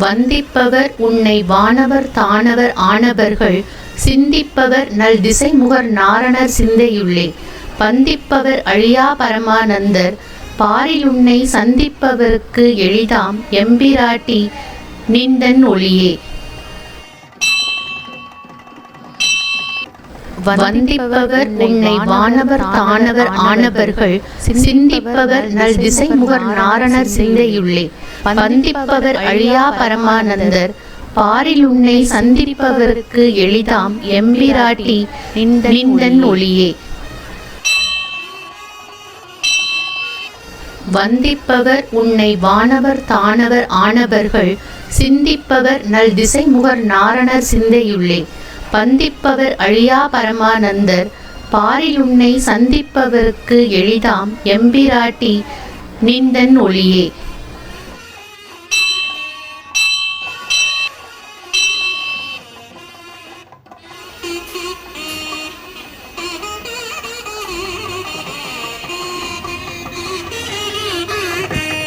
வந்திப்பவர் உன்னை வானவர் தானவர் ஆனவர்கள் சிந்திப்பவர் நல் திசைமுகர் நாரணர் சிந்தையுள்ளே. பந்திப்பவர் அழியா பரமானந்தர் பாரில் உன்னை சந்திப்பவருக்கு எளிதாம் எம்பிராட்டி நிந்தன் ஒளியே. வந்திப்பவர் உன்னை வானவர் தானவர் ஆனவர்கள் சிந்திப்பவர் நல் திசைமுகர் நாரணர் சிந்தையுள்ளே பந்திப்பவர் அழியா பரமானந்தர் பாரில் உன்னை சந்திப்பவருக்கு எளிதாம் எம்பிராட்டி நிந்தன் ஒளியே. வந்திப்பவர் உன்னை வானவர் தானவர் ஆனவர்கள் சிந்திப்பவர் நல் திசைமுகர் நாரணர் சிந்தையுள்ளே. பந்திப்பவர் அழியா பரமானந்தர் பாரில் உன்னை சந்திப்பவருக்கு எளிதாம் எம்பிராட்டி நிந்தன் ஒளியே.